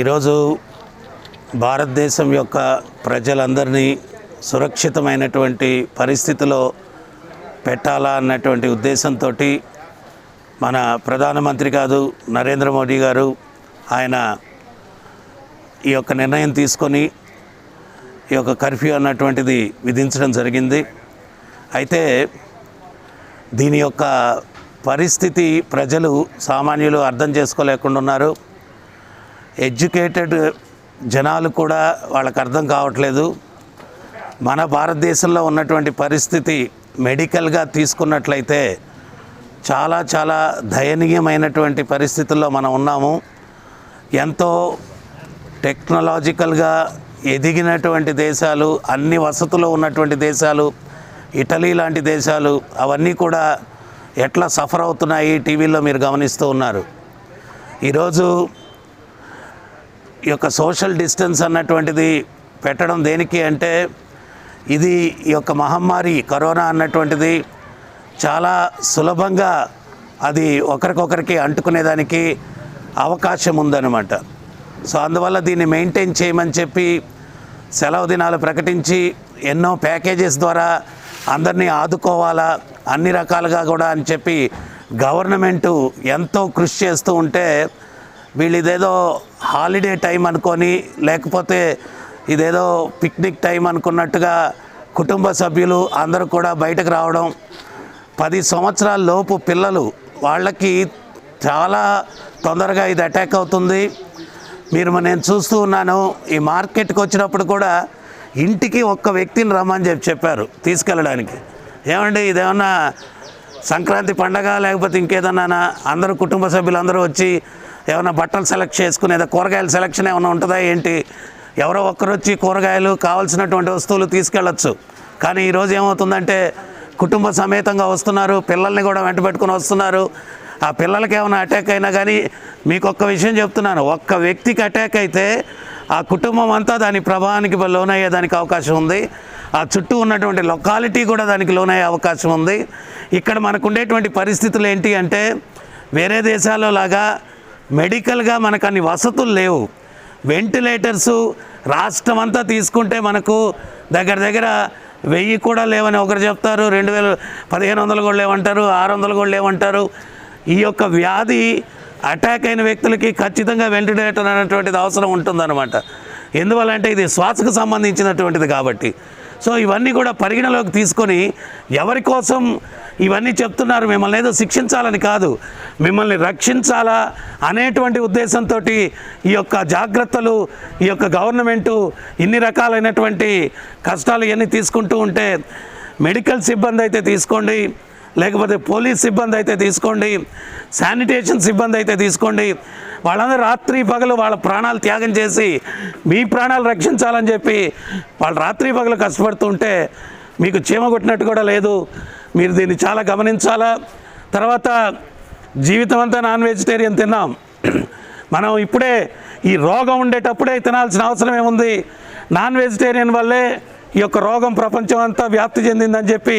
ఈరోజు భారతదేశం యొక్క ప్రజలందరినీ సురక్షితమైనటువంటి పరిస్థితిలో పెట్టాలా అన్నటువంటి ఉద్దేశంతో మన ప్రధానమంత్రి కాదు నరేంద్ర మోడీ గారు ఆయన ఈ యొక్క నిర్ణయం తీసుకొని ఈ యొక్క కర్ఫ్యూ అన్నటువంటిది విధించడం జరిగింది. అయితే దీని యొక్క పరిస్థితి ప్రజలు సామాన్యులు అర్థం చేసుకోలేకుండా ఉన్నారు. ఎడ్యుకేటెడ్ జనాలు కూడా వాళ్ళకు అర్థం కావట్లేదు. మన భారతదేశంలో ఉన్నటువంటి పరిస్థితి మెడికల్గా తీసుకున్నట్లయితే చాలా చాలా దయనీయమైనటువంటి పరిస్థితుల్లో మనం ఉన్నాము. ఎంతో టెక్నాలజికల్గా ఎదిగినటువంటి దేశాలు అన్ని వసతులు ఉన్నటువంటి దేశాలు ఇటలీ లాంటి దేశాలు అవన్నీ కూడా ఎట్లా సఫర్ అవుతున్నాయి టీవీలో మీరు గమనిస్తూ ఉన్నారు. ఈరోజు ఈ యొక్క సోషల్ డిస్టెన్స్ అన్నటువంటిది పెట్టడం దేనికి అంటే ఇది ఈ యొక్క మహమ్మారి కరోనా అన్నటువంటిది చాలా సులభంగా అది ఒకరికొకరికి అంటుకునేదానికి అవకాశం ఉందన్నమాట. సో అందువల్ల దీన్ని మెయింటైన్ చేయమని చెప్పి సెలవు దినాలు ప్రకటించి ఎన్నో ప్యాకేజెస్ ద్వారా అందరినీ ఆదుకోవాలా అన్ని రకాలుగా కూడా అని చెప్పి గవర్నమెంటు ఎంతో కృషి చేస్తూ ఉంటే వీళ్ళు ఇదేదో హాలిడే టైం అనుకొని లేకపోతే ఇదేదో పిక్నిక్ టైం అనుకున్నట్టుగా కుటుంబ సభ్యులు అందరూ కూడా బయటకు రావడం పది సంవత్సరాల లోపు పిల్లలు వాళ్ళకి చాలా తొందరగా ఇది అటాక్ అవుతుంది. మీరు నేను చూస్తూ ఉన్నాను ఈ మార్కెట్కి వచ్చినప్పుడు కూడా ఇంటికి ఒక్క వ్యక్తిని రమ్మని చెప్పి చెప్పారు తీసుకెళ్ళడానికి. ఏమండి ఇదేమన్నా సంక్రాంతి పండగ లేకపోతే ఇంకేదన్నా అందరూ కుటుంబ సభ్యులందరూ వచ్చి ఏమైనా బట్టలు సెలెక్ట్ చేసుకుని ఏదో కూరగాయల సెలెక్షన్ ఏమైనా ఉంటుందా ఏంటి? ఎవరో ఒక్కరు వచ్చి కూరగాయలు కావాల్సినటువంటి వస్తువులు తీసుకెళ్ళచ్చు. కానీ ఈరోజు ఏమవుతుందంటే కుటుంబ సమేతంగా వస్తున్నారు పిల్లల్ని కూడా వెంట పెట్టుకుని వస్తున్నారు. ఆ పిల్లలకి ఏమైనా అటాక్ అయినా కానీ మీకు ఒక్క విషయం చెప్తున్నాను ఒక్క వ్యక్తికి అటాక్ అయితే ఆ కుటుంబం అంతా దాని ప్రభావానికి లోనయ్యేదానికి అవకాశం ఉంది. ఆ చుట్టూ ఉన్నటువంటి లొకాలిటీ కూడా దానికి లోనయ్యే అవకాశం ఉంది. ఇక్కడ మనకు ఉండేటువంటి పరిస్థితులు ఏంటి అంటే వేరే దేశాల్లో లాగా మెడికల్గా మనకు అన్ని వసతులు లేవు. వెంటిలేటర్సు రాష్ట్రం అంతా తీసుకుంటే మనకు దగ్గర దగ్గర వెయ్యి కూడా లేవని ఒకరు చెప్తారు రెండు వేల పదిహేను వందలు కూడా లేవంటారు ఆరు వందలు కూడా లేవంటారు. ఈ యొక్క వ్యాధి అటాక్ అయిన వ్యక్తులకి ఖచ్చితంగా వెంటిలేటర్ అనేటువంటిది అవసరం ఉంటుందన్నమాట. ఎందువల్లంటే ఇది శ్వాసకు సంబంధించినటువంటిది కాబట్టి. సో ఇవన్నీ కూడా పరిగణలోకి తీసుకొని ఎవరి కోసం ఇవన్నీ చెప్తున్నారు మిమ్మల్ని ఏదో శిక్షించాలని కాదు మిమ్మల్ని రక్షించాలా అనేటువంటి ఉద్దేశంతో ఈ యొక్క జాగ్రత్తలు ఈ యొక్క గవర్నమెంటు ఇన్ని రకాలైనటువంటి కష్టాలు ఇవన్నీ తీసుకుంటూ ఉంటే మెడికల్ సిబ్బంది అయితే తీసుకోండి. లేకపోతే పోలీస్ సిబ్బంది అయితే తీసుకోండి శానిటేషన్ సిబ్బంది అయితే తీసుకోండి. వాళ్ళందరూ రాత్రి పగలు వాళ్ళ ప్రాణాలు త్యాగం చేసి మీ ప్రాణాలు రక్షించాలని చెప్పి వాళ్ళు రాత్రి పగలు కష్టపడుతుంటే మీకు చీమ కొట్టినట్టు కూడా లేదు. మీరు దీన్ని చాలా గమనించాలా? తర్వాత జీవితం అంతా నాన్ వెజిటేరియన్ తిన్నాం. మనం ఇప్పుడే ఈ రోగం ఉండేటప్పుడే తినాల్సిన అవసరం ఏముంది? నాన్ వెజిటేరియన్ వల్లే ఈ యొక్క రోగం ప్రపంచం అంతా వ్యాప్తి చెందిందని చెప్పి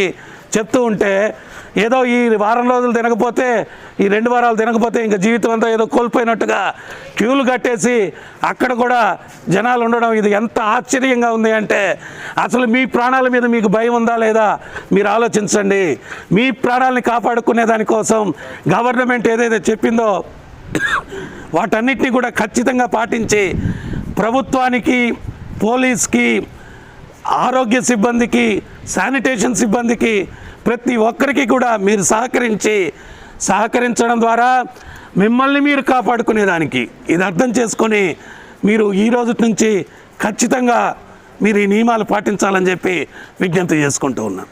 చెప్తూ ఉంటే ఏదో ఈ వారం రోజులు తినకపోతే ఈ రెండు వారాలు తినకపోతే ఇంకా జీవితం అంతా ఏదో కోల్పోయినట్టుగా క్యూలు కట్టేసి అక్కడ కూడా జనాలు ఉండడం ఇది ఎంత ఆశ్చర్యంగా ఉంది అంటే అసలు మీ ప్రాణాల మీద మీకు భయం ఉందా లేదా మీరు ఆలోచించండి. మీ ప్రాణాలని కాపాడుకునే దానికోసం గవర్నమెంట్ ఏదైతే చెప్పిందో వాటన్నిటిని కూడా ఖచ్చితంగా పాటించి ప్రభుత్వానికి పోలీస్కి ఆరోగ్య సిబ్బందికి శానిటేషన్ సిబ్బందికి ప్రతి ఒక్కరికి కూడా మీరు సహకరించి సహకరించడం ద్వారా మిమ్మల్ని మీరు కాపాడుకునేదానికి. ఇది అర్థం చేసుకొని మీరు ఈ రోజు నుంచి ఖచ్చితంగా మీరు ఈ నియమాలు పాటించాలని చెప్పి విజ్ఞప్తి చేసుకుంటూ ఉన్నాను.